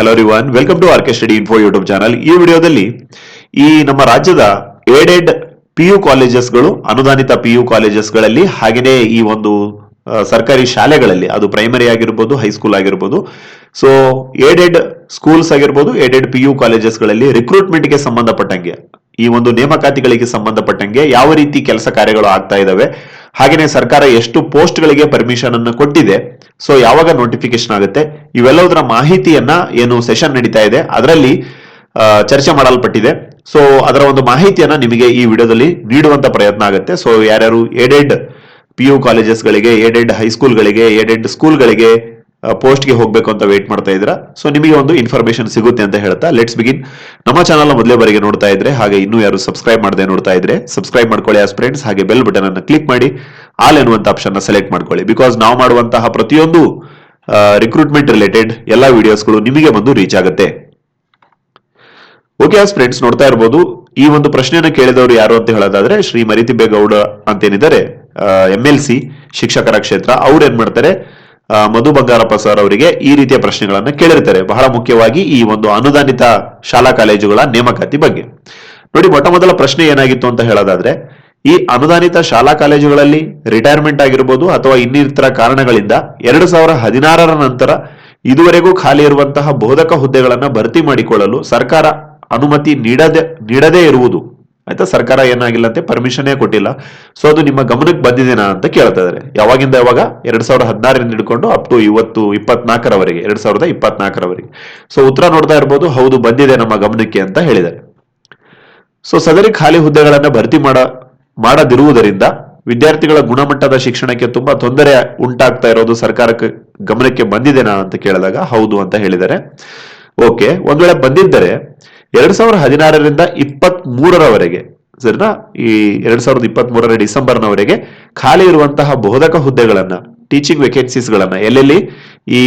Hello ರಿವನ್ welcome to R K study info YouTube channel ಈ ವಿಡಿಯೋದಲ್ಲಿ ಈ ನಮ್ಮ ರಾಜ್ಯದ ಏಡೆಡ್ ಪಿ ಯು ಕಾಲೇಜಸ್ಗಳು ಅನುದಾನಿತ ಪಿ ಯು ಕಾಲೇಜಸ್ಗಳಲ್ಲಿ ಹಾಗೆಯೇ ಈ ಒಂದು ಸರ್ಕಾರಿ ಶಾಲೆಗಳಲ್ಲಿ, ಅದು ಪ್ರೈಮರಿ ಆಗಿರ್ಬೋದು ಹೈಸ್ಕೂಲ್ ಆಗಿರ್ಬೋದು. ಸೊ ಏಡೆಡ್ ಸ್ಕೂಲ್ಸ್ ಆಗಿರ್ಬೋದು ಏಡೆಡ್ ಪಿ ಯು ಕಾಲೇಜಸ್ಗಳಲ್ಲಿ ರಿಕ್ರೂಟ್ಮೆಂಟ್ಗೆ ಸಂಬಂಧಪಟ್ಟಂಗೆ, ಈ ಒಂದು ನೇಮಕಾತಿಗಳಿಗೆ ಸಂಬಂಧಪಟ್ಟಂಗೆ ಯಾವ ರೀತಿ ಕೆಲಸ ಕಾರ್ಯಗಳು ಆಗ್ತಾ ಇದಾವೆ ಹಾಗೇನೆ ಸರ್ಕಾರ ಎಷ್ಟು ಪೋಸ್ಟ್ಗಳಿಗೆ ಪರ್ಮಿಷನ್ ಅನ್ನು ಕೊಟ್ಟಿದೆ ಸೊ ಯಾವಾಗ ನೋಟಿಫಿಕೇಶನ್ ಆಗುತ್ತೆ ಇವೆಲ್ಲದರ ಮಾಹಿತಿಯನ್ನ ಏನು ಸೆಷನ್ ನಡೀತಾ ಇದೆ, ಅದರಲ್ಲಿ ಚರ್ಚೆ ಮಾಡಲ್ಪಟ್ಟಿದೆ. ಸೊ ಅದರ ಒಂದು ಮಾಹಿತಿಯನ್ನ ನಿಮಗೆ ಈ ವಿಡಿಯೋದಲ್ಲಿ ನೀಡುವಂತ ಪ್ರಯತ್ನ ಆಗುತ್ತೆ. ಸೊ ಯಾರ್ಯಾರು ಏಡೆಡ್ ಪಿ ಯು ಕಾಲೇಜಸ್ಗಳಿಗೆ ಏಡೆಡ್ ಹೈಸ್ಕೂಲ್ಗಳಿಗೆ ಏಡೆಡ್ ಸ್ಕೂಲ್ಗಳಿಗೆ ಪೋಸ್ಟ್ಗೆ ಹೋಗಬೇಕು ಅಂತ ವೇಟ್ ಮಾಡ್ತಾ ಇದ್ದೀರಾ? ಸೊ ನಿಮಗೆ ಒಂದು ಇನ್ಫಾರ್ಮೇಶನ್ ಸಿಗುತ್ತೆ ಅಂತ ಹೇಳ್ತಾ ಲೆಟ್ಸ್ ಬಿಗಿನ್ ನಮ್ಮ ಚಾನಲ್ ಮೊದಲೇ ಬಾರಿಗೆ ನೋಡ್ತಾ ಇದ್ರೆ, ಹಾಗೆ ಇನ್ನೂ ಯಾರು ಸಬ್ಸ್ಕ್ರೈಬ್ ಮಾಡದೆ ನೋಡ್ತಾ ಇದ್ರೆ ಸಬ್ಸ್ಕ್ರೈಬ್ ಮಾಡ್ಕೊಳ್ಳಿ ಆಸ್ ಫ್ರೆಂಡ್ಸ್ ಹಾಗೆ ಬೆಲ್ ಬಟನ್ ಅನ್ನು ಕ್ಲಿಕ್ ಮಾಡಿ ಆಲ್ ಎನ್ನುವಂತ ಆಪ್ಷನ್ ಸೆಲೆಕ್ಟ್ ಮಾಡ್ಕೊಳ್ಳಿ. ಬಿಕಾಸ್ ನಾವು ಮಾಡುವಂತಹ ಪ್ರತಿಯೊಂದು ರಿಕ್ರೂಟ್ಮೆಂಟ್ ರಿಲೇಟೆಡ್ ಎಲ್ಲ ವಿಡಿಯೋಸ್ಗಳು ನಿಮಗೆ ಬಂದು ರೀಚ್ ಆಗುತ್ತೆ. ಓಕೆ ಆಸ್ ಫ್ರೆಂಡ್ಸ್ ನೋಡ್ತಾ ಇರ್ಬೋದು, ಈ ಒಂದು ಪ್ರಶ್ನೆಯನ್ನು ಕೇಳಿದವರು ಯಾರು ಅಂತ ಹೇಳೋದಾದ್ರೆ, ಶ್ರೀ ಮರಿತಿಬ್ಬೇಗೌಡ ಅಂತೇನಿದ್ದಾರೆ. ಎಂ ಎಲ್ ಸಿ ಶಿಕ್ಷಕರ ಕ್ಷೇತ್ರ. ಅವ್ರು ಏನ್ ಮಾಡ್ತಾರೆ ಮಧು ಬಂಗಾರಪ್ಪ ಸರ್ ಅವರಿಗೆ ಈ ರೀತಿಯ ಪ್ರಶ್ನೆಗಳನ್ನು ಕೇಳಿರ್ತಾರೆ. ಬಹಳ ಮುಖ್ಯವಾಗಿ ಈ ಒಂದು ಅನುದಾನಿತ ಶಾಲಾ ಕಾಲೇಜುಗಳ ನೇಮಕಾತಿ ಬಗ್ಗೆ. ನೋಡಿ ಮೊಟ್ಟ ಮೊದಲ ಪ್ರಶ್ನೆ ಏನಾಗಿತ್ತು ಅಂತ ಹೇಳೋದಾದ್ರೆ, ಈ ಅನುದಾನಿತ ಶಾಲಾ ಕಾಲೇಜುಗಳಲ್ಲಿ ರಿಟೈರ್ಮೆಂಟ್ ಆಗಿರ್ಬೋದು ಅಥವಾ ಇನ್ನಿತರ ಕಾರಣಗಳಿಂದ ಎರಡು ಸಾವಿರ ಹದಿನಾರರ ನಂತರ ಇದುವರೆಗೂ ಖಾಲಿ ಇರುವಂತಹ ಬೋಧಕ ಹುದ್ದೆಗಳನ್ನು ಭರ್ತಿ ಮಾಡಿಕೊಳ್ಳಲು ಸರ್ಕಾರ ಅನುಮತಿ ನೀಡದೆ, ನೀಡದೇ ಇರುವುದು ಆಯ್ತಾ? ಸರ್ಕಾರ ಏನಾಗಿಲ್ಲ ಅಂತ ಪರ್ಮಿಷನ್ನೇ ಕೊಟ್ಟಿಲ್ಲ. ಸೊ ಅದು ನಿಮ್ಮ ಗಮನಕ್ಕೆ ಬಂದಿದೆನಾ ಅಂತ ಕೇಳ್ತಾ ಇದ್ದಾರೆ. ಯಾವಾಗಿಂದ ಯಾವಾಗ? ಎರಡ್ ಸಾವಿರದ ಹದಿನಾರರಿಂದ ಹಿಡ್ಕೊಂಡು ಅಪ್ ಟು ಇವತ್ತು ಇಪ್ಪತ್ನಾಲ್ಕರವರೆಗೆ, ಎರಡ್ ಸಾವಿರದ ಇಪ್ಪತ್ನಾಲ್ಕರವರೆಗೆ. ಸೊ ಉತ್ತರ ನೋಡ್ತಾ ಇರ್ಬೋದು, ಹೌದು ಬಂದಿದೆ ನಮ್ಮ ಗಮನಕ್ಕೆ ಅಂತ ಹೇಳಿದ್ದಾರೆ. ಸೊ ಸದರಿ ಖಾಲಿ ಹುದ್ದೆಗಳನ್ನ ಭರ್ತಿ ಮಾಡ, ಮಾಡದಿರುವುದರಿಂದ ವಿದ್ಯಾರ್ಥಿಗಳ ಗುಣಮಟ್ಟದ ಶಿಕ್ಷಣಕ್ಕೆ ತುಂಬಾ ತೊಂದರೆ ಉಂಟಾಗ್ತಾ ಇರೋದು ಸರ್ಕಾರಕ್ಕೆ ಗಮನಕ್ಕೆ ಬಂದಿದೆನಾ ಅಂತ ಕೇಳಿದಾಗ ಹೌದು ಅಂತ ಹೇಳಿದ್ದಾರೆ. ಓಕೆ ಒಂದ್ ವೇಳೆ ಬಂದಿದ್ದರೆ ಎರಡ್ ಸಾವಿರದ ಹದಿನಾರರಿಂದ ಇಪ್ಪತ್ತ್ ಮೂರರವರೆಗೆ ಸರಿನಾ? ಈ ಎರಡ್ ಸಾವಿರದ ಇಪ್ಪತ್ತ್ ಮೂರರ ಡಿಸೆಂಬರ್ನವರೆಗೆ ಖಾಲಿ ಇರುವಂತಹ ಬೋಧಕ ಹುದ್ದೆಗಳನ್ನ ಟೀಚಿಂಗ್ ವೇಕೆನ್ಸೀಸ್ಗಳನ್ನ ಎಲ್ಲೆಲ್ಲಿ? ಈ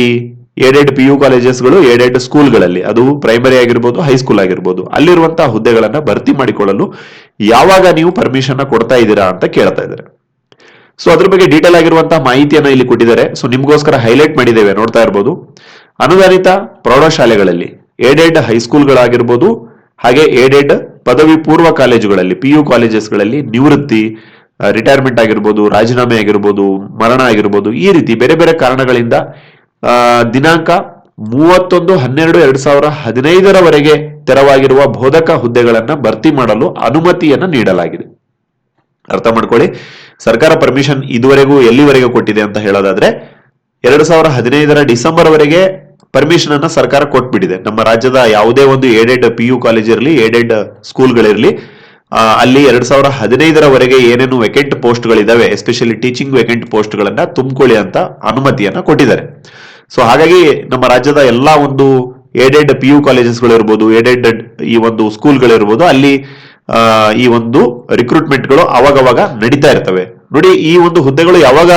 ಏಡೆಡ್ ಪಿ ಯು ಕಾಲೇಜಸ್ಗಳು, ಏಡೆಡ್ ಸ್ಕೂಲ್ಗಳಲ್ಲಿ. ಅದು ಪ್ರೈಮರಿ ಆಗಿರ್ಬೋದು ಹೈಸ್ಕೂಲ್ ಆಗಿರ್ಬೋದು. ಅಲ್ಲಿರುವಂತಹ ಹುದ್ದೆಗಳನ್ನ ಭರ್ತಿ ಮಾಡಿಕೊಳ್ಳಲು ಯಾವಾಗ ನೀವು ಪರ್ಮಿಷನ್ ಕೊಡ್ತಾ ಇದ್ದೀರಾ ಅಂತ ಕೇಳ್ತಾ ಇದ್ದಾರೆ. ಸೊ ಅದ್ರ ಬಗ್ಗೆ ಡೀಟೇಲ್ ಆಗಿರುವಂತಹ ಮಾಹಿತಿಯನ್ನ ಇಲ್ಲಿ ಕೊಟ್ಟಿದ್ದಾರೆ. ಸೊ ನಿಮ್ಗೋಸ್ಕರ ಹೈಲೈಟ್ ಮಾಡಿದ್ದೇವೆ, ನೋಡ್ತಾ ಇರ್ಬೋದು. ಅನುದಾನಿತ ಪ್ರೌಢಶಾಲೆಗಳಲ್ಲಿ ಏಡೆಡ್ ಹೈಸ್ಕೂಲ್ಗಳಾಗಿರ್ಬೋದು, ಹಾಗೆ ಏಡೆಡ್ ಪದವಿ ಪೂರ್ವ ಕಾಲೇಜುಗಳಲ್ಲಿ ಪಿ ಯು ಕಾಲೇಜಸ್ಗಳಲ್ಲಿ ನಿವೃತ್ತಿ ರಿಟೈರ್ಮೆಂಟ್ ಆಗಿರ್ಬೋದು, ರಾಜೀನಾಮೆ ಆಗಿರ್ಬೋದು, ಮರಣ ಆಗಿರ್ಬೋದು, ಈ ರೀತಿ ಬೇರೆ ಬೇರೆ ಕಾರಣಗಳಿಂದ ದಿನಾಂಕ ಮೂವತ್ತೊಂದು, ಹನ್ನೆರಡು, ಎರಡ್ ಸಾವಿರ ಹದಿನೈದರವರೆಗೆ ತೆರವಾಗಿರುವ ಬೋಧಕ ಹುದ್ದೆಗಳನ್ನ ಭರ್ತಿ ಮಾಡಲು ಅನುಮತಿಯನ್ನು ನೀಡಲಾಗಿದೆ. ಅರ್ಥ ಮಾಡ್ಕೊಳ್ಳಿ. ಸರ್ಕಾರ ಪರ್ಮಿಷನ್ ಇದುವರೆಗೂ ಎಲ್ಲಿವರೆಗೂ ಕೊಟ್ಟಿದೆ ಅಂತ ಹೇಳೋದಾದ್ರೆ, ಎರಡು ಸಾವಿರ ಹದಿನೈದರ ಡಿಸೆಂಬರ್ ವರೆಗೆ ಪರ್ಮಿಷನ್ ಅನ್ನ ಸರ್ಕಾರ ಕೊಟ್ಬಿಟ್ಟಿದೆ. ನಮ್ಮ ರಾಜ್ಯದ ಯಾವುದೇ ಒಂದು ಏಡೆಡ್ ಪಿ ಯು ಕಾಲೇಜ್ ಇರಲಿ ಏಡೆಡ್ ಸ್ಕೂಲ್ಗಳಿರಲಿ ಅಲ್ಲಿ ಎರಡ್ ಸಾವಿರ ಹದಿನೈದರವರೆಗೆ ಏನೇನು ವೆಕೆಂಟ್ ಪೋಸ್ಟ್ಗಳಿದಾವೆ ಎಸ್ಪೆಷಲಿ ಟೀಚಿಂಗ್ ವೆಕೆಂಟ್ ಪೋಸ್ಟ್ಗಳನ್ನ ತುಂಬಿಕೊಳ್ಳಿ ಅಂತ ಅನುಮತಿಯನ್ನ ಕೊಟ್ಟಿದ್ದಾರೆ. ಸೊ ಹಾಗಾಗಿ ನಮ್ಮ ರಾಜ್ಯದ ಎಲ್ಲಾ ಒಂದು ಏಡೆಡ್ ಪಿ ಯು ಕಾಲೇಜಸ್ಗಳು ಇರ್ಬೋದು ಏಡೆಡ್ ಈ ಒಂದು ಸ್ಕೂಲ್ಗಳಿರ್ಬೋದು ಅಲ್ಲಿ ಈ ಒಂದು ರಿಕ್ರೂಟ್ಮೆಂಟ್ಗಳು ಅವಾಗವಾಗ ನಡೀತಾ ಇರ್ತವೆ. ನೋಡಿ, ಈ ಒಂದು ಹುದ್ದೆಗಳು ಯಾವಾಗ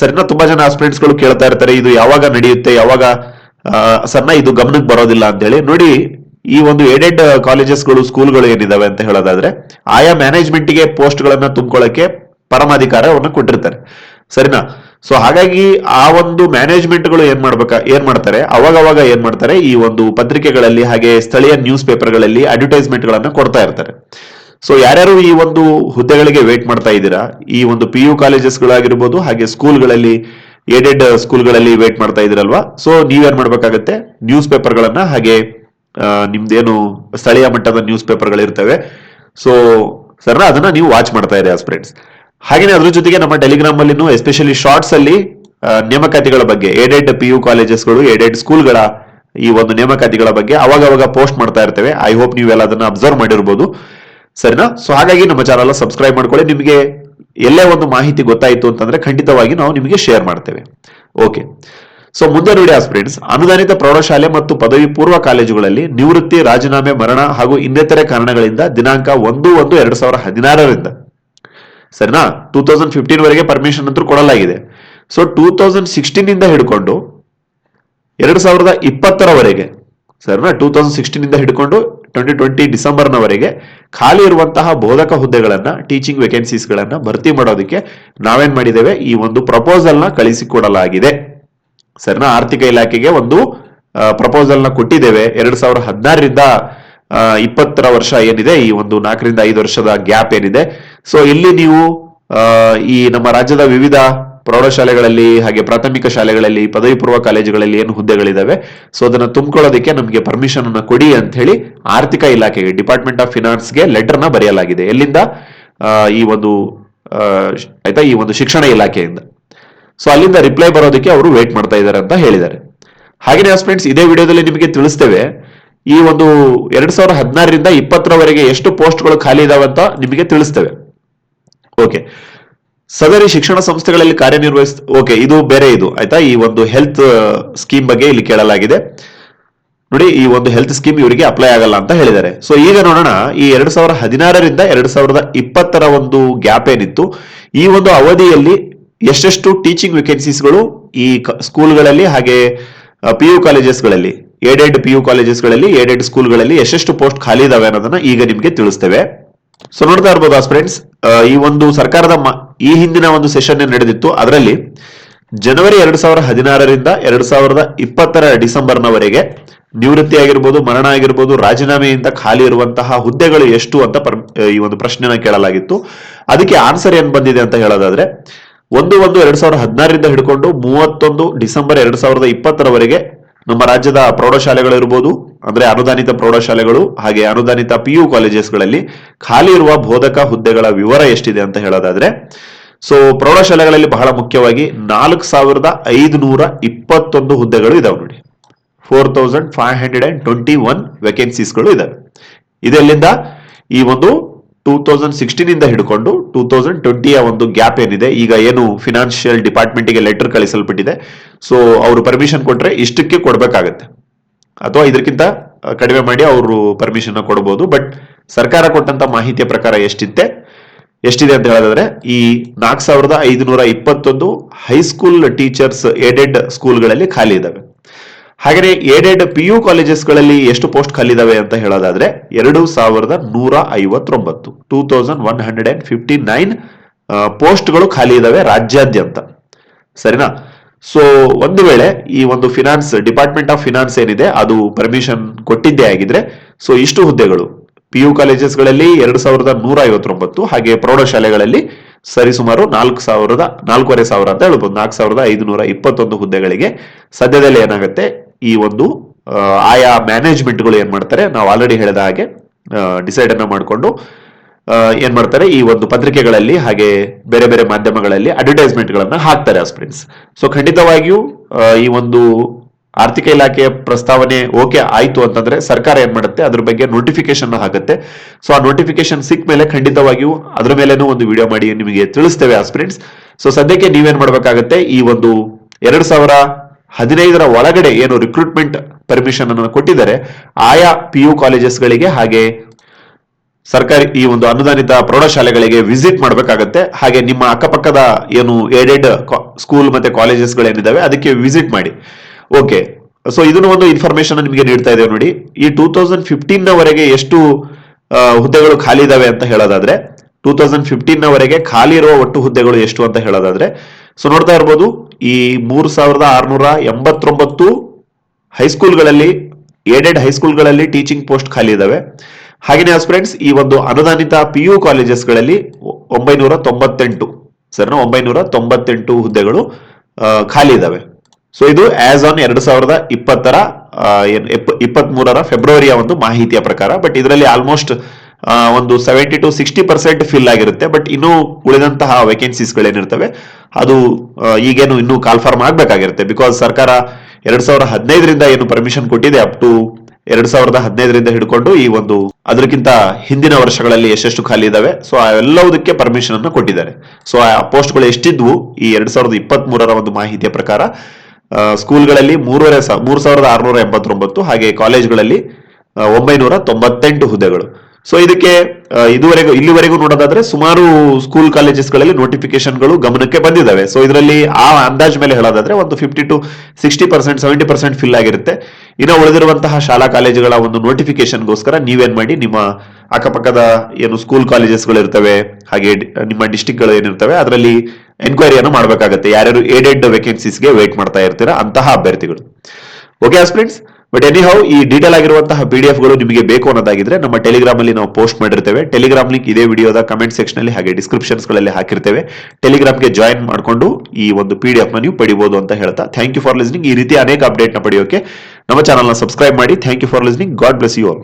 ಸರ್ನ, ತುಂಬಾ ಜನ ಗಳು ಕೇಳ್ತಾ ಇರ್ತಾರೆ, ಇದು ಯಾವಾಗ ನಡೆಯುತ್ತೆ, ಯಾವಾಗ ಸರ್ನ ಇದು ಗಮನಕ್ಕೆ ಬರೋದಿಲ್ಲ ಅಂತ ಹೇಳಿ ನೋಡಿ, ಈ ಒಂದು ಏಡೆಡ್ ಕಾಲೇಜಸ್ಗಳು ಸ್ಕೂಲ್ಗಳು ಏನಿದಾವೆ ಅಂತ ಹೇಳೋದಾದ್ರೆ, ಆಯಾ ಮ್ಯಾನೇಜ್ಮೆಂಟ್ಗೆ ಪೋಸ್ಟ್ಗಳನ್ನ ತುಂಬಿಕೊಳ್ಳಕ್ಕೆ ಪರಮಾಧಿಕಾರವನ್ನು ಕೊಟ್ಟಿರ್ತಾರೆ. ಸರಿನಾ? ಸೊ ಹಾಗಾಗಿ ಆ ಒಂದು ಮ್ಯಾನೇಜ್ಮೆಂಟ್ಗಳು ಏನ್ ಮಾಡ್ಬೇಕ, ಏನ್ ಮಾಡ್ತಾರೆ ಅವಾಗ ಅವಾಗ ಏನ್ ಮಾಡ್ತಾರೆ, ಈ ಒಂದು ಪತ್ರಿಕೆಗಳಲ್ಲಿ ಹಾಗೆ ಸ್ಥಳೀಯ ನ್ಯೂಸ್ ಪೇಪರ್ಗಳಲ್ಲಿ ಅಡ್ವರ್ಟೈಸ್ಮೆಂಟ್ ಗಳನ್ನ ಕೊಡ್ತಾ ಇರ್ತಾರೆ. ಸೊ ಯಾರ್ಯಾರು ಈ ಒಂದು ಹುದ್ದೆಗಳಿಗೆ ವೇಟ್ ಮಾಡ್ತಾ ಇದ್ದೀರಾ? ಈ ಒಂದು ಪಿ ಯು ಕಾಲೇಜಸ್ಗಳಾಗಿರ್ಬೋದು ಹಾಗೆ ಸ್ಕೂಲ್ಗಳಲ್ಲಿ ಏಡೆಡ್ ಸ್ಕೂಲ್ಗಳಲ್ಲಿ ವೇಟ್ ಮಾಡ್ತಾ ಇದ್ದೀರಲ್ವಾ? ಸೊ ನೀವೇನ್ ಮಾಡ್ಬೇಕಾಗತ್ತೆ? ನ್ಯೂಸ್ ಪೇಪರ್ಗಳನ್ನ ಹಾಗೆ ನಿಮ್ದೇನು ಸ್ಥಳೀಯ ಮಟ್ಟದ ನ್ಯೂಸ್ ಪೇಪರ್ಗಳಿರ್ತವೆ ಸೊ ಸರ್ ಅದನ್ನ ನೀವು ವಾಚ್ ಮಾಡ್ತಾ ಇರಿ ಫ್ರೆಂಡ್ಸ್ ಹಾಗೇನೆ ಅದ್ರ ಜೊತೆಗೆ ನಮ್ಮ ಟೆಲಿಗ್ರಾಮ್ ಅಲ್ಲಿ ಎಸ್ಪೆಷಲಿ ಶಾರ್ಟ್ಸ್ ಅಲ್ಲಿ ನೇಮಕಾತಿಗಳ ಬಗ್ಗೆ ಏಡೆಡ್ ಪಿ ಯು ಕಾಲೇಜಸ್ಗಳು ಏಡೆಡ್ ಸ್ಕೂಲ್ಗಳ ಈ ಒಂದು ನೇಮಕಾತಿಗಳ ಬಗ್ಗೆ ಅವಾಗ ಅವಾಗ ಪೋಸ್ಟ್ ಮಾಡ್ತಾ ಇರ್ತೇವೆ. ಐ ಹೋಪ್ ನೀವೆಲ್ಲ ಅದನ್ನ ಅಬ್ಸರ್ವ್ ಮಾಡಿರ್ಬೋದು. ಸರಿನಾ? ಸೊ ಹಾಗಾಗಿ ನಮ್ಮ ಚಾನಲ್ ಸಬ್ಸ್ಕ್ರೈಬ್ ಮಾಡ್ಕೊಳ್ಳಿ. ನಿಮಗೆ ಎಲ್ಲೇ ಒಂದು ಮಾಹಿತಿ ಗೊತ್ತಾಯಿತು ಅಂತಂದ್ರೆ ಖಂಡಿತವಾಗಿ ನಾವು ನಿಮಗೆ ಶೇರ್ ಮಾಡ್ತೇವೆ. ಓಕೆ ಸೊ ಮುಂದೆ ನೋಡಿ ಫ್ರೆಂಡ್ಸ್ ಅನುದಾನಿತ ಪ್ರೌಢಶಾಲೆ ಮತ್ತು ಪದವಿ ಪೂರ್ವ ಕಾಲೇಜುಗಳಲ್ಲಿ ನಿವೃತ್ತಿ, ರಾಜೀನಾಮೆ, ಮರಣ ಹಾಗೂ ಇನ್ನಿತರೆ ಕಾರಣಗಳಿಂದ ದಿನಾಂಕ ಒಂದು ಒಂದು ಎರಡ್ ಸಾವಿರ ಹದಿನಾರರಿಂದ. ಸರಿನಾ? ಟೂ ತೌಸಂಡ್ ಫಿಫ್ಟೀನ್ ವರೆಗೆ ಪರ್ಮಿಷನ್ ಅಂತೂ ಕೊಡಲಾಗಿದೆ. ಸೊ ಟೂ ತೌಸಂಡ್ ಸಿಕ್ಸ್ಟೀನ್ ಇಂದ ಹಿಡ್ಕೊಂಡು ಎರಡು ಸಾವಿರದ ಇಪ್ಪತ್ತರವರೆಗೆ ಸರಿನಾ? ಟೂ ತೌಸಂಡ್ ಸಿಕ್ಸ್ಟೀನ್ ಇಂದ ಹಿಡ್ಕೊಂಡು ಟ್ವೆಂಟಿ ಟ್ವೆಂಟಿ ಡಿಸೆಂಬರ್ನವರೆಗೆ ಖಾಲಿ ಇರುವಂತಹ ಬೋಧಕ ಹುದ್ದೆಗಳನ್ನ ಟೀಚಿಂಗ್ ವೇಕೆನ್ಸೀಸ್ಗಳನ್ನ ಭರ್ತಿ ಮಾಡೋದಕ್ಕೆ ನಾವೇನ್ ಮಾಡಿದ್ದೇವೆ? ಈ ಒಂದು ಪ್ರಪೋಸಲ್ನ ಕಳಿಸಿಕೊಡಲಾಗಿದೆ. ಸರಿನಾ, ಆರ್ಥಿಕ ಇಲಾಖೆಗೆ ಒಂದು ಪ್ರಪೋಸಲ್ನ ಕೊಟ್ಟಿದ್ದೇವೆ. ಎರಡ್ ಸಾವಿರದ ಹದಿನಾರರಿಂದ ಇಪ್ಪತ್ತರ ವರ್ಷ ಏನಿದೆ, ಈ ಒಂದು ನಾಲ್ಕರಿಂದ ಐದು ವರ್ಷದ ಗ್ಯಾಪ್ ಏನಿದೆ. ಸೊ ಇಲ್ಲಿ ನೀವು ಈ ನಮ್ಮ ರಾಜ್ಯದ ವಿವಿಧ ಪ್ರೌಢಶಾಲೆಗಳಲ್ಲಿ ಹಾಗೆ ಪ್ರಾಥಮಿಕ ಶಾಲೆಗಳಲ್ಲಿ ಪದವಿ ಪೂರ್ವ ಕಾಲೇಜುಗಳಲ್ಲಿ ಏನು ಹುದ್ದೆಗಳಿದಾವೆ, ಸೊ ಅದನ್ನ ತುಂಬಿಕೊಳ್ಳೋದಕ್ಕೆ ನಮಗೆ ಪರ್ಮಿಷನ್ ಅನ್ನ ಕೊಡಿ ಅಂತ ಹೇಳಿ ಆರ್ಥಿಕ ಇಲಾಖೆಗೆ ಡಿಪಾರ್ಟ್ಮೆಂಟ್ ಆಫ್ ಫಿನಾನ್ಸ್ಗೆ ಲೆಟರ್ನ ಬರೆಯಲಾಗಿದೆ. ಎಲ್ಲಿಂದ? ಈ ಒಂದು ಆಯ್ತಾ? ಈ ಒಂದು ಶಿಕ್ಷಣ ಇಲಾಖೆಯಿಂದ. ಸೊ ಅಲ್ಲಿಂದ ರಿಪ್ಲೈ ಬರೋದಕ್ಕೆ ಅವರು ವೇಟ್ ಮಾಡ್ತಾ ಇದ್ದಾರೆ ಅಂತ ಹೇಳಿದ್ದಾರೆ. ಹಾಗೆ ಫ್ರೆಂಡ್ಸ್ ಇದೇ ವಿಡಿಯೋದಲ್ಲಿ ನಿಮಗೆ ತಿಳಿಸ್ತೇವೆ, ಈ ಒಂದು ಎರಡ್ ಸಾವಿರದ ಹದಿನಾರರಿಂದ ಇಪ್ಪತ್ತರವರೆಗೆ ಎಷ್ಟು ಪೋಸ್ಟ್ಗಳು ಖಾಲಿ ಇದಾವೆ ಅಂತ ನಿಮಗೆ ತಿಳಿಸ್ತೇವೆ. ಓಕೆ ಸದರಿ ಶಿಕ್ಷಣ ಸಂಸ್ಥೆಗಳಲ್ಲಿ ಕಾರ್ಯನಿರ್ವಹಿಸ್ ಓಕೆ ಇದು ಬೇರೆ ಇದು, ಆಯ್ತಾ? ಈ ಒಂದು ಹೆಲ್ತ್ ಸ್ಕೀಮ್ ಬಗ್ಗೆ ಇಲ್ಲಿ ಕೇಳಲಾಗಿದೆ. ನೋಡಿ, ಈ ಒಂದು ಹೆಲ್ತ್ ಸ್ಕೀಮ್ ಇವರಿಗೆ ಅಪ್ಲೈ ಆಗಲ್ಲ ಅಂತ ಹೇಳಿದ್ದಾರೆ. ಸೊ ಈಗ ನೋಡೋಣ, ಈ ಎರಡ್ ಸಾವಿರದ ಹದಿನಾರರಿಂದ ಎರಡ್ ಸಾವಿರದ ಇಪ್ಪತ್ತರ ಒಂದು ಗ್ಯಾಪ್ ಏನಿತ್ತು? ಈ ಒಂದು ಅವಧಿಯಲ್ಲಿ ಎಷ್ಟೆಷ್ಟು ಟೀಚಿಂಗ್ ವೇಕೆನ್ಸೀಸ್ಗಳು ಈ ಸ್ಕೂಲ್ಗಳಲ್ಲಿ ಹಾಗೆ ಪಿ ಯು ಕಾಲೇಜಸ್ಗಳಲ್ಲಿ ಏಡೆಡ್ ಪಿ ಯು ಕಾಲೇಜಸ್ಗಳಲ್ಲಿ ಏಡೆಡ್ ಸ್ಕೂಲ್ಗಳಲ್ಲಿ ಎಷ್ಟೆಷ್ಟು ಪೋಸ್ಟ್ ಖಾಲಿ ಇದಾವೆ ಅನ್ನೋದನ್ನ ಈಗ ನಿಮಗೆ ತಿಳಿಸ್ತೇವೆ. ಸೊ ನೋಡ್ತಾ ಇರ್ಬೋದು ಫ್ರೆಂಡ್ಸ್ ಈ ಒಂದು ಸರ್ಕಾರದ ಈ ಹಿಂದಿನ ಒಂದು ಸೆಷನ್ ನಡೆದಿತ್ತು, ಅದರಲ್ಲಿ ಜನವರಿ ಎರಡ್ ಸಾವಿರದ ಹದಿನಾರರಿಂದ ಎರಡ್ ಸಾವಿರದ ಇಪ್ಪತ್ತರ ಡಿಸೆಂಬರ್ನವರೆಗೆ ನಿವೃತ್ತಿ ಆಗಿರ್ಬೋದು, ಮರಣ ಆಗಿರ್ಬೋದು ರಾಜೀನಾಮೆಯಿಂದ ಖಾಲಿ ಇರುವಂತಹ ಹುದ್ದೆಗಳು ಎಷ್ಟು ಅಂತ ಈ ಒಂದು ಪ್ರಶ್ನೆನ ಕೇಳಲಾಗಿತ್ತು. ಅದಕ್ಕೆ ಆನ್ಸರ್ ಏನ್ ಬಂದಿದೆ ಅಂತ ಹೇಳೋದಾದ್ರೆ, ಒಂದು ಒಂದು ಎರಡ್ ಸಾವಿರದ ಹದಿನಾರರಿಂದ ಹಿಡ್ಕೊಂಡು ಮೂವತ್ತೊಂದು ಡಿಸೆಂಬರ್ ಎರಡ್ ಸಾವಿರದ ಇಪ್ಪತ್ತರವರೆಗೆ ನಮ್ಮ ರಾಜ್ಯದ ಪ್ರೌಢಶಾಲೆಗಳಿರ್ಬೋದು, ಅಂದ್ರೆ ಅನುದಾನಿತ ಪ್ರೌಢಶಾಲೆಗಳು, ಹಾಗೆ ಅನುದಾನಿತ ಪಿ ಯು ಕಾಲೇಜಸ್ಗಳಲ್ಲಿ ಖಾಲಿ ಇರುವ ಬೋಧಕ ಹುದ್ದೆಗಳ ವಿವರ ಎಷ್ಟಿದೆ ಅಂತ ಹೇಳೋದಾದ್ರೆ ಸೊ ಪ್ರೌಢಶಾಲೆಗಳಲ್ಲಿ ಬಹಳ ಮುಖ್ಯವಾಗಿ ನಾಲ್ಕು ಸಾವಿರದ ಐದುನೂರ ಇಪ್ಪತ್ತೊಂದು ಹುದ್ದೆಗಳು ಇದಾವೆ ನೋಡಿ. Four thousand five hundred and twenty one ವೇಕೆನ್ಸೀಸ್ಗಳು ಇದಾವೆ. ಇದೆಲ್ಲಿಂದ? ಈ ಒಂದು ಟೂ ತೌಸಂಡ್ ಸಿಕ್ಸ್ಟೀನ್ ಇಂದ ಹಿಡ್ಕೊಂಡು ಟೂ ತೌಸಂಡ್ ಟ್ವೆಂಟಿಯ ಒಂದು ಗ್ಯಾಪ್ ಏನಿದೆ, ಈಗ ಏನು ಫಿನಾನ್ಷಿಯಲ್ ಡಿಪಾರ್ಟ್ಮೆಂಟ್ಗೆ ಲೆಟರ್ ಕಳಿಸಲ್ಪಟ್ಟಿದೆ ಸೊ ಅವರು ಪರ್ಮಿಷನ್ ಕೊಟ್ಟರೆ ಇಷ್ಟಕ್ಕೆ ಕೊಡಬೇಕಾಗತ್ತೆ. ಅಥವಾ ಇದಕ್ಕಿಂತ ಕಡಿಮೆ ಮಾಡಿ ಅವರು ಪರ್ಮಿಷನ್ ಕೊಡಬಹುದು ಬಟ್ ಸರ್ಕಾರ ಕೊಟ್ಟಂತ ಮಾಹಿತಿಯ ಪ್ರಕಾರ ಎಷ್ಟಿತ್ತೆ? ಎಷ್ಟಿದೆ ಅಂತ ಹೇಳೋದಾದ್ರೆ, ಈ ನಾಲ್ಕು ಸಾವಿರದ ಐದುನೂರ ಇಪ್ಪತ್ತೊಂದು ಹೈಸ್ಕೂಲ್ ಟೀಚರ್ಸ್ ಏಡೆಡ್ ಸ್ಕೂಲ್ಗಳಲ್ಲಿ ಖಾಲಿ ಇದಾವೆ. ಹಾಗೆಯೇ ಏಡೆಡ್ ಪಿ ಯು ಕಾಲೇಜಸ್ಗಳಲ್ಲಿ ಎಷ್ಟು ಪೋಸ್ಟ್ ಖಾಲಿ ಇದಾವೆ ಅಂತ ಹೇಳೋದಾದ್ರೆ ಎರಡು ಸಾವಿರದ ನೂರ ಐವತ್ತೊಂಬತ್ತು, two thousand one hundred and fifty nine ಪೋಸ್ಟ್ಗಳು ಖಾಲಿ ಇದಾವೆ ರಾಜ್ಯಾದ್ಯಂತ. ಸರಿನಾ? ಸೊ ಒಂದು ವೇಳೆ ಈ ಒಂದು ಫಿನಾನ್ಸ್, ಡಿಪಾರ್ಟ್ಮೆಂಟ್ ಆಫ್ ಫಿನಾನ್ಸ್ ಏನಿದೆ, ಅದು ಪರ್ಮಿಷನ್ ಕೊಟ್ಟಿದ್ದೇ ಆಗಿದ್ರೆ ಸೊ ಇಷ್ಟು ಹುದ್ದೆಗಳು ಪಿ ಯು ಕಾಲೇಜಸ್ಗಳಲ್ಲಿ ಎರಡು ಸಾವಿರದ ನೂರ ಐವತ್ತೊಂಬತ್ತು ಹಾಗೆ ಪ್ರೌಢಶಾಲೆಗಳಲ್ಲಿ ಸರಿಸುಮಾರು ನಾಲ್ಕು ಸಾವಿರದ, ನಾಲ್ಕೂವರೆ ಸಾವಿರ ಅಂತ ಹೇಳ್ಬೋದು, ನಾಲ್ಕು ಸಾವಿರದ ಐದುನೂರ ಇಪ್ಪತ್ತೊಂದು ಹುದ್ದೆಗಳಿಗೆ ಸದ್ಯದಲ್ಲಿ ಏನಾಗುತ್ತೆ? ಈ ಒಂದು ಆಯಾ ಮ್ಯಾನೇಜ್ಮೆಂಟ್ಗಳು ಏನ್ ಮಾಡ್ತಾರೆ, ನಾವು ಆಲ್ರೆಡಿ ಹೇಳಿದ ಹಾಗೆ ಡಿಸೈಡ್ ಅನ್ನ ಮಾಡಿಕೊಂಡು ಏನ್ ಮಾಡ್ತಾರೆ, ಈ ಒಂದು ಪತ್ರಿಕೆಗಳಲ್ಲಿ ಹಾಗೆ ಬೇರೆ ಬೇರೆ ಮಾಧ್ಯಮಗಳಲ್ಲಿ ಅಡ್ವರ್ಟೈಸ್ಮೆಂಟ್ ಗಳನ್ನ ಹಾಕ್ತಾರೆ ಆಸ್ಪಿರೆಂಟ್ಸ್ ಸೊ ಖಂಡಿತವಾಗಿಯೂ ಈ ಒಂದು ಆರ್ಥಿಕ ಇಲಾಖೆಯ ಪ್ರಸ್ತಾವನೆ ಓಕೆ ಆಯ್ತು ಅಂತಂದ್ರೆ ಸರ್ಕಾರ ಏನ್ ಮಾಡುತ್ತೆ, ಅದ್ರ ಬಗ್ಗೆ ನೋಟಿಫಿಕೇಶನ್ ಹಾಕುತ್ತೆ. ಸೊ ಆ ನೋಟಿಫಿಕೇಶನ್ ಸಿಕ್ಕ ಮೇಲೆ ಖಂಡಿತವಾಗಿಯೂ ಅದ್ರ ಮೇಲೇನೂ ಒಂದು ವಿಡಿಯೋ ಮಾಡಿ ನಿಮಗೆ ತಿಳಿಸ್ತೇವೆ ಆಸ್ಪಿರೆಂಟ್ಸ್ ಸೊ ಸದ್ಯಕ್ಕೆ ನೀವೇನ್ ಮಾಡ್ಬೇಕಾಗತ್ತೆ, ಈ ಒಂದು ಎರಡ್ ಸಾವಿರ ಹದಿನೈದರ ಒಳಗಡೆ ಏನು ರಿಕ್ರೂಟ್ಮೆಂಟ್ ಪರ್ಮಿಷನ್ ಅನ್ನು ಕೊಟ್ಟಿದ್ದಾರೆ, ಆಯಾ ಪಿ ಯು ಕಾಲೇಜಸ್ಗಳಿಗೆ ಹಾಗೆ ಸರ್ಕಾರಿ ಈ ಒಂದು ಅನುದಾನಿತ ಪ್ರೌಢಶಾಲೆಗಳಿಗೆ ವಿಸಿಟ್ ಮಾಡಬೇಕಾಗತ್ತೆ. ಹಾಗೆ ನಿಮ್ಮ ಅಕ್ಕಪಕ್ಕದ ಏನು ಏಡೆಡ್ ಸ್ಕೂಲ್ ಮತ್ತೆ ಕಾಲೇಜಸ್ಗಳೇನಿದಾವೆ ಅದಕ್ಕೆ ವಿಸಿಟ್ ಮಾಡಿ. ಓಕೆ ಸೊ ಇದನ್ನು ಒಂದು ಇನ್ಫಾರ್ಮೇಶನ್ ನಿಮಗೆ ನೀಡ್ತಾ ಇದ್ದೇವೆ ನೋಡಿ. ಈ ಟೂ ತೌಸಂಡ್ ಫಿಫ್ಟೀನ್ ವರೆಗೆ ಎಷ್ಟು ಹುದ್ದೆಗಳು ಖಾಲಿ ಇದಾವೆ ಅಂತ ಹೇಳೋದಾದ್ರೆ ಟೂ ತೌಸಂಡ್ ಫಿಫ್ಟೀನ್ ವರೆಗೆ ಖಾಲಿ ಇರುವ ಒಟ್ಟು ಹುದ್ದೆಗಳು ಎಷ್ಟು ಅಂತ ಹೇಳೋದಾದ್ರೆ ಸೊ ನೋಡ್ತಾ ಇರ್ಬೋದು, ಈ ಮೂರು ಸಾವಿರದ ಆರ್ನೂರ ಎಂಬತ್ತೊಂಬತ್ತು ಹೈಸ್ಕೂಲ್ಗಳಲ್ಲಿ ಏಡೆಡ್ ಹೈಸ್ಕೂಲ್ಗಳಲ್ಲಿ ಟೀಚಿಂಗ್ ಪೋಸ್ಟ್ ಖಾಲಿ ಇದಾವೆ. ಹಾಗೆಯೇ ಫ್ರೆಂಡ್ಸ್ ಈ ಒಂದು ಅನುದಾನಿತ ಪಿ ಯು ಕಾಲೇಜಸ್ಗಳಲ್ಲಿ ಒಂಬೈನೂರ ತೊಂಬತ್ತೆಂಟು ಸರಿನಾ ಒಂಬೈನೂರ ತೊಂಬತ್ತೆಂಟು ಹುದ್ದೆಗಳು ಖಾಲಿ ಇದಾವೆ. ಸೊ ಇದು ಆಸ್ ಆನ್ ಎರಡು ಸಾವಿರದ ಇಪ್ಪತ್ತರ ಇಪ್ಪತ್ತ್ ಮೂರರ ಫೆಬ್ರವರಿಯ ಒಂದು ಮಾಹಿತಿಯ ಪ್ರಕಾರ ಬಟ್ ಇದರಲ್ಲಿ ಆಲ್ಮೋಸ್ಟ್ ಒಂದು seventy to sixty percent fill ಆಗಿರುತ್ತೆ ಬಟ್ ಇನ್ನೂ ಉಳಿದಂತಹ ವೇಕೆನ್ಸೀಸ್ಗಳೇನಿರ್ತವೆ ಅದು ಈಗೇನು ಇನ್ನೂ ಕಾಲ್ಫಾರ್ಮ್ ಆಗಬೇಕಾಗಿರುತ್ತೆ ಬಿಕಾಸ್ ಸರ್ಕಾರ ಎರಡ್ ಸಾವಿರದ ಹದಿನೈದರಿಂದ ಏನು ಪರ್ಮಿಷನ್ ಕೊಟ್ಟಿದೆ ಅಪ್ ಟು ಎರಡ್ ಸಾವಿರದ ಹದಿನೈದರಿಂದ ಹಿಡ್ಕೊಂಡು ಈ ಒಂದು, ಅದಕ್ಕಿಂತ ಹಿಂದಿನ ವರ್ಷಗಳಲ್ಲಿ ಎಷ್ಟೆಷ್ಟು ಖಾಲಿ ಇದಾವೆ ಸೊ ಅವೆಲ್ಲವುದಕ್ಕೆ ಪರ್ಮಿಷನ್ ಅನ್ನು ಕೊಟ್ಟಿದ್ದಾರೆ. ಸೊ ಆ ಪೋಸ್ಟ್ಗಳು ಎಷ್ಟಿದ್ವು, ಈ ಎರಡ್ ಸಾವಿರದ ಇಪ್ಪತ್ತ್ ಮೂರರ ಒಂದು ಮಾಹಿತಿಯ ಪ್ರಕಾರ ಸ್ಕೂಲ್ಗಳಲ್ಲಿ ಮೂರುವರೆ ಮೂರು ಸಾವಿರದ ಆರುನೂರ ಎಂಬತ್ತೊಂಬತ್ತು, ಹಾಗೆ ಕಾಲೇಜ್ಗಳಲ್ಲಿ ಒಂಬೈನೂರ ತೊಂಬತ್ತೆಂಟು ಹುದ್ದೆಗಳು. ಸೊ ಇದಕ್ಕೆ ಇದುವರೆಗೂ, ಇಲ್ಲಿವರೆಗೂ ನೋಡೋದಾದ್ರೆ ಸುಮಾರು ಸ್ಕೂಲ್ ಕಾಲೇಜಸ್ಗಳಲ್ಲಿ ನೋಟಿಫಿಕೇಶನ್ಗಳು ಗಮನಕ್ಕೆ ಬಂದಿದ್ದಾವೆ. ಸೊ ಇದರಲ್ಲಿ ಆ ಅಂದಾಜ್ ಮೇಲೆ ಹೇಳೋದಾದ್ರೆ ಒಂದು fifty to sixty percent seventy percent fill ಆಗಿರುತ್ತೆ. ಇನ್ನು ಉಳಿದಿರುವಂತಹ ಶಾಲಾ ಕಾಲೇಜುಗಳ ಒಂದು ನೋಟಿಫಿಕೇಶನ್ಗೋಸ್ಕರ ನೀವೇನ್ ಮಾಡಿ, ನಿಮ್ಮ ಅಕ್ಕಪಕ್ಕದ ಏನು ಸ್ಕೂಲ್ ಕಾಲೇಜಸ್ಗಳು ಇರ್ತವೆ ಹಾಗೆ ನಿಮ್ಮ ಡಿಸ್ಟಿಕ್ಗಳು ಏನಿರ್ತವೆ, ಅದರಲ್ಲಿ ಎನ್ಕ್ವೈರಿಯನ್ನು ಮಾಡಬೇಕಾಗುತ್ತೆ. ಯಾರ್ಯಾರು ಏಡೆಡ್ ವೇಕೆನ್ಸೀಸ್ಗೆ ವೇಟ್ ಮಾಡ್ತಾ ಇರ್ತೀರಾ ಅಂತಹ ಅಭ್ಯರ್ಥಿಗಳು. Okay friends but anyhow ಈ ಡೀಟೇಲ್ ಆಗಿರುವಂತಹ ಪಿ ಡಿ ಗಳು ನಿಮಗೆ ಬೇಕು ಅನ್ನೋದಾಗಿದ್ರೆ ನಮ್ಮ ಟೆಲಿಗ್ರಾಮ್ ಅಲ್ಲಿ ನಾವು ಪೋಸ್ಟ್ ಮಾಡಿರ್ತೇವೆ. ಟೆಲಿಗ್ರಾಮ್ ಲಿಂಕ್ ಇದೇ ವಿಡಿಯೋದ ಕಮೆಂಟ್ ಸೆಕ್ಷನ್ ಅಲ್ಲಿ ಹಾಗೆ ಡಿಸ್ಕ್ರಿಪ್ಷನ್ಸ್ಗಳಲ್ಲಿ ಹಾಕಿರ್ತೇವೆ. ಟೆಲಿಗ್ರಾಮ್ಗೆ ಜಾಯಿನ್ ಮಾಡಿಕೊಂಡು ಈ ಒಂದು ಪಿ ಡಿ ಎಫ್ನ ನೀವು ಪಡಿಬಹುದು ಅಂತ ಹೇಳ್ತಾ ಥ್ಯಾಂಕ್ ಯು ಫಾರ್ ಲಿಸ್ನಿಂಗ್ ಈ ರೀತಿ ಅನೇಕ ಅಪ್ಡೇಟ್ನ ಪಡೆಯೋಕೆ ನಮ್ಮ ಚಾನಲ್ನ ಸಬ್ಸ್ಕ್ರೈಬ್ ಮಾಡಿ. Thank you for listening God bless you all